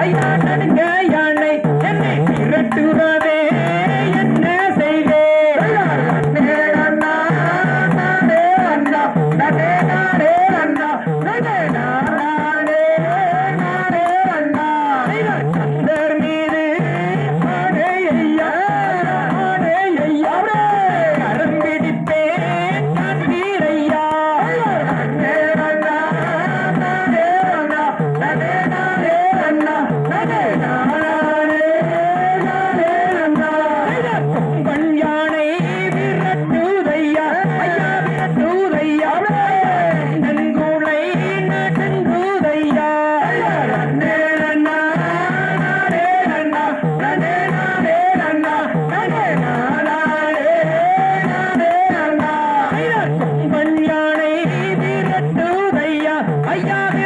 யானை ஐயா நடுங்க யானை என்னை விரட்டுவதே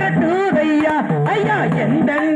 விரட்டுதையா ஐயா. விரட்டுதையா ஐயா எந்தன்